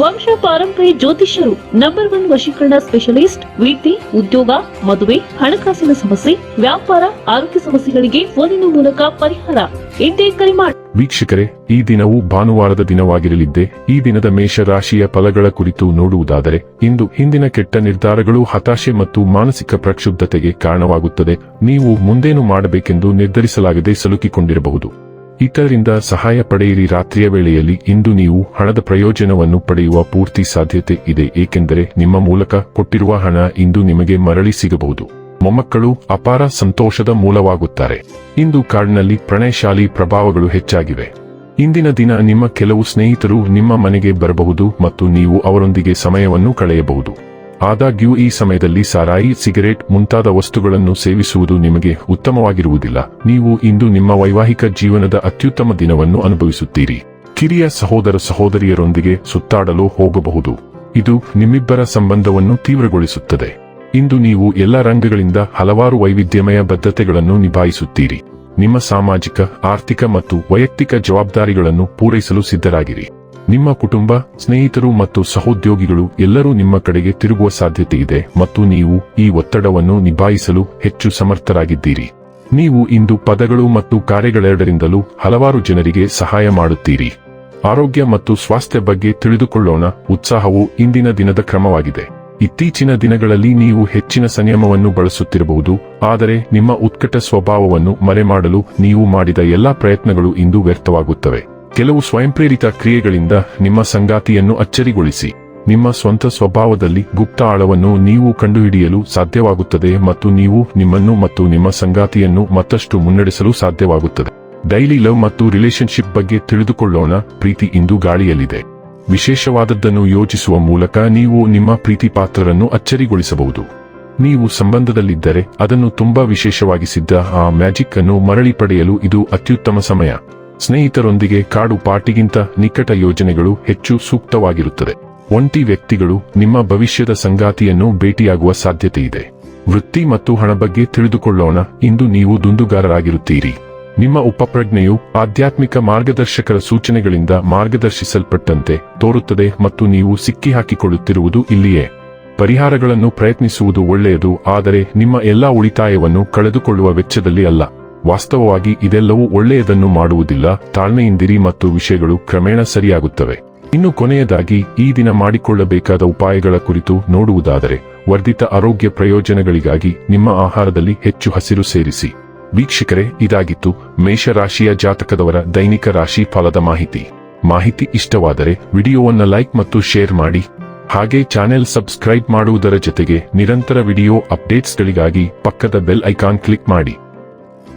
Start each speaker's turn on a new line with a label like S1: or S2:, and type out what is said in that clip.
S1: ವಂಶ ಪಾರಂಪರಿ ಜ್ಯೋತಿಷ್ಯರು ನಂಬರ್ ಒನ್ ವಶೀಕರಣ ಸ್ಪೆಷಲಿಸ್ಟ್ ವೃತ್ತಿ ಉದ್ಯೋಗ, ಮದುವೆ, ಹಣಕಾಸಿನ ಸಮಸ್ಯೆ, ವ್ಯಾಪಾರ, ಆರೋಗ್ಯ ಸಮಸ್ಯೆಗಳಿಗೆ ಫೋನಿನ ಮೂಲಕ ಪರಿಹಾರ. ಎಂದೇ ಕರೆ ಮಾಡಿ
S2: ವೀಕ್ಷಕರೇ, ಈ ದಿನವು ಭಾನುವಾರದ ದಿನವಾಗಿರಲಿದ್ದೆ, ಈ ದಿನದ ಮೇಷ ರಾಶಿಯ ಫಲಗಳ ಕುರಿತು ನೋಡುವುದಾದರೆ, ಇಂದು ಹಿಂದಿನ ಕೆಟ್ಟ ನಿರ್ಧಾರಗಳು ಹತಾಶೆ ಮತ್ತು ಮಾನಸಿಕ ಪ್ರಕ್ಷುಬ್ಧತೆಗೆ ಕಾರಣವಾಗುತ್ತದೆ. ನೀವು ಮುಂದೇನು ಮಾಡಬೇಕೆಂದು ನಿರ್ಧರಿಸಲಾಗದೆ ಸಲುಕಿಕೊಂಡಿರಬಹುದು. ಇತರರಿಂದ ಸಹಾಯ ಪಡೆಯಿರಿ. ರಾತ್ರಿಯ ವೇಳೆಯಲ್ಲಿ ಇಂದು ನೀವು ಹಣದ ಪ್ರಯೋಜನವನ್ನು ಪಡೆಯುವ ಪೂರ್ತಿ ಸಾಧ್ಯತೆ ಇದೆ. ಏಕೆಂದರೆ ನಿಮ್ಮ ಮೂಲಕ ಕೊಟ್ಟಿರುವ ಹಣ ಇಂದು ನಿಮಗೆ ಮರಳಿ ಸಿಗಬಹುದು. ಮೊಮ್ಮಕ್ಕಳು ಅಪಾರ ಸಂತೋಷದ ಮೂಲವಾಗುತ್ತಾರೆ. ಇಂದು ಕಾರ್ಡ್ನಲ್ಲಿ ಪ್ರಣಯಶಾಲಿ ಪ್ರಭಾವಗಳು ಹೆಚ್ಚಾಗಿವೆ. ಇಂದಿನ ದಿನ ನಿಮ್ಮ ಕೆಲವು ಸ್ನೇಹಿತರು ನಿಮ್ಮ ಮನೆಗೆ ಬರಬಹುದು ಮತ್ತು ನೀವು ಅವರೊಂದಿಗೆ ಸಮಯವನ್ನು ಕಳೆಯಬಹುದು. ಆದಾಗ್ಯೂ ಈ ಸಮಯದಲ್ಲಿ ಸಾರಾಯಿ, ಸಿಗರೇಟ್ ಮುಂತಾದ ವಸ್ತುಗಳನ್ನು ಸೇವಿಸುವುದು ನಿಮಗೆ ಉತ್ತಮವಾಗಿರುವುದಿಲ್ಲ. ನೀವು ಇಂದು ನಿಮ್ಮ ವೈವಾಹಿಕ ಜೀವನದ ಅತ್ಯುತ್ತಮ ದಿನವನ್ನು ಅನುಭವಿಸುತ್ತೀರಿ. ಕಿರಿಯ ಸಹೋದರ ಸಹೋದರಿಯರೊಂದಿಗೆ ಸುತ್ತಾಡಲು ಹೋಗಬಹುದು. ಇದು ನಿಮ್ಮಿಬ್ಬರ ಸಂಬಂಧವನ್ನು ತೀವ್ರಗೊಳಿಸುತ್ತದೆ. ಇಂದು ನೀವು ಎಲ್ಲ ರಂಗಗಳಿಂದ ಹಲವಾರು ವೈವಿಧ್ಯಮಯ ಬದ್ಧತೆಗಳನ್ನು ನಿಭಾಯಿಸುತ್ತೀರಿ. ನಿಮ್ಮ ಸಾಮಾಜಿಕ, ಆರ್ಥಿಕ ಮತ್ತು ವೈಯಕ್ತಿಕ ಜವಾಬ್ದಾರಿಗಳನ್ನು ಪೂರೈಸಲು ಸಿದ್ಧರಾಗಿರಿ. ನಿಮ್ಮ ಕುಟುಂಬ, ಸ್ನೇಹಿತರು ಮತ್ತು ಸಹೋದ್ಯೋಗಿಗಳು ಎಲ್ಲರೂ ನಿಮ್ಮ ಕಡೆಗೆ ತಿರುಗುವ ಸಾಧ್ಯತೆ ಇದೆ ಮತ್ತು ನೀವು ಈ ಒತ್ತಡವನ್ನು ನಿಭಾಯಿಸಲು ಹೆಚ್ಚು ಸಮರ್ಥರಾಗಿದ್ದೀರಿ. ನೀವು ಇಂದು ಪದಗಳು ಮತ್ತು ಕಾರ್ಯಗಳೆರಡರಿಂದಲೂ ಹಲವಾರು ಜನರಿಗೆ ಸಹಾಯ ಮಾಡುತ್ತೀರಿ. ಆರೋಗ್ಯ ಮತ್ತು ಸ್ವಾಸ್ಥ್ಯ ಬಗ್ಗೆ ತಿಳಿದುಕೊಳ್ಳೋಣ, ಉತ್ಸಾಹವು ಇಂದಿನ ದಿನದ ಕ್ರಮವಾಗಿದೆ. ಇತ್ತೀಚಿನ ದಿನಗಳಲ್ಲಿ ನೀವು ಹೆಚ್ಚಿನ ಸಂಯಮವನ್ನು ಬಳಸುತ್ತಿರಬಹುದು, ಆದರೆ ನಿಮ್ಮ ಉತ್ಕಟ ಸ್ವಭಾವವನ್ನು ಮರೆಮಾಡಲು ನೀವು ಮಾಡಿದ ಎಲ್ಲಾ ಪ್ರಯತ್ನಗಳು ಇಂದು ವ್ಯರ್ಥವಾಗುತ್ತವೆ. ಕೆಲವು ಸ್ವಯಂಪ್ರೇರಿತ ಕ್ರಿಯೆಗಳಿಂದ ನಿಮ್ಮ ಸಂಗಾತಿಯನ್ನು ಅಚ್ಚರಿಗೊಳಿಸಿ. ನಿಮ್ಮ ಸ್ವಂತ ಸ್ವಭಾವದಲ್ಲಿ ಗುಪ್ತ ಆಳವನ್ನು ನೀವು ಕಂಡುಹಿಡಿಯಲು ಸಾಧ್ಯವಾಗುತ್ತದೆ ಮತ್ತು ನೀವು ನಿಮ್ಮನ್ನು ಮತ್ತು ನಿಮ್ಮ ಸಂಗಾತಿಯನ್ನು ಮತ್ತಷ್ಟು ಮುನ್ನಡೆಸಲು ಸಾಧ್ಯವಾಗುತ್ತದೆ. ಡೈಲಿ ಲವ್ ಮತ್ತು ರಿಲೇಶನ್ಶಿಪ್ ಬಗ್ಗೆ ತಿಳಿದುಕೊಳ್ಳೋಣ. ಪ್ರೀತಿ ಇಂದು ಗಾಳಿಯಲ್ಲಿದೆ. ವಿಶೇಷವಾದದ್ದನ್ನು ಯೋಚಿಸುವ ಮೂಲಕ ನೀವು ನಿಮ್ಮ ಪ್ರೀತಿ ಪಾತ್ರರನ್ನು ಅಚ್ಚರಿಗೊಳಿಸಬಹುದು. ನೀವು ಸಂಬಂಧದಲ್ಲಿದ್ದರೆ ಅದನ್ನು ತುಂಬಾ ವಿಶೇಷವಾಗಿಸಿದ್ದ ಆ ಮ್ಯಾಜಿಕ್ ಅನ್ನು ಮರಳಿ ಪಡೆಯಲು ಇದು ಅತ್ಯುತ್ತಮ ಸಮಯ. ಸ್ನೇಹಿತರೊಂದಿಗೆ ಕಾಡು ಪಾಟಿಗಿಂತ ನಿಕಟ ಯೋಜನೆಗಳು ಹೆಚ್ಚು ಸೂಕ್ತವಾಗಿರುತ್ತದೆ. ಒಂಟಿ ವ್ಯಕ್ತಿಗಳು ನಿಮ್ಮ ಭವಿಷ್ಯದ ಸಂಗಾತಿಯನ್ನು ಭೇಟಿಯಾಗುವ ಸಾಧ್ಯತೆಯಿದೆ ವೃತ್ತಿ ಮತ್ತು ಹಣ ಬಗ್ಗೆ ತಿಳಿದುಕೊಳ್ಳೋಣ. ಇಂದು ನೀವು ದುಂದುಗಾರರಾಗಿರುತ್ತೀರಿ. ನಿಮ್ಮ ಉಪಪ್ರಜ್ಞೆಯು ಆಧ್ಯಾತ್ಮಿಕ ಮಾರ್ಗದರ್ಶಕರ ಸೂಚನೆಗಳಿಂದ ಮಾರ್ಗದರ್ಶಿಸಲ್ಪಟ್ಟಂತೆ ತೋರುತ್ತದೆ ಮತ್ತು ನೀವು ಸಿಕ್ಕಿಹಾಕಿಕೊಳ್ಳುತ್ತಿರುವುದು ಇಲ್ಲಿಯೇ. ಪರಿಹಾರಗಳನ್ನು ಪ್ರಯತ್ನಿಸುವುದು ಒಳ್ಳೆಯದು, ಆದರೆ ನಿಮ್ಮ ಎಲ್ಲಾ ಉಳಿತಾಯವನ್ನು ಕಳೆದುಕೊಳ್ಳುವ ವೆಚ್ಚದಲ್ಲಿ ಅಲ್ಲ. ವಾಸ್ತವವಾಗಿ ಇದೆಲ್ಲವೂ ಒಳ್ಳೆಯದನ್ನು ಮಾಡುವುದಿಲ್ಲ, ತಾಳ್ಮೆಯಿಂದಿರಿ ಮತ್ತು ವಿಷಯಗಳು ಕ್ರಮೇಣ ಸರಿಯಾಗುತ್ತವೆ. ಇನ್ನು ಕೊನೆಯದಾಗಿ, ಈ ದಿನ ಮಾಡಿಕೊಳ್ಳಬೇಕಾದ ಉಪಾಯಗಳ ಕುರಿತು ನೋಡುವುದಾದರೆ, ವರ್ಧಿತ ಆರೋಗ್ಯ ಪ್ರಯೋಜನಗಳಿಗಾಗಿ ನಿಮ್ಮ ಆಹಾರದಲ್ಲಿ ಹೆಚ್ಚು ಹಸಿರು ಸೇರಿಸಿ. ವೀಕ್ಷಕರೇ, ಇದಾಗಿತ್ತು ಮೇಷರಾಶಿಯ ಜಾತಕದವರ ದೈನಿಕ ರಾಶಿ ಫಲದ ಮಾಹಿತಿ. ಮಾಹಿತಿ ಇಷ್ಟವಾದರೆ ವಿಡಿಯೋವನ್ನು ಲೈಕ್ ಮತ್ತು ಶೇರ್ ಮಾಡಿ. ಹಾಗೆ ಚಾನೆಲ್ ಸಬ್ಸ್ಕ್ರೈಬ್ ಮಾಡುವುದರ ಜೊತೆಗೆ ನಿರಂತರ ವಿಡಿಯೋ ಅಪ್ಡೇಟ್ಸ್ಗಳಿಗಾಗಿ ಪಕ್ಕದ ಬೆಲ್ ಐಕಾನ್ ಕ್ಲಿಕ್ ಮಾಡಿ.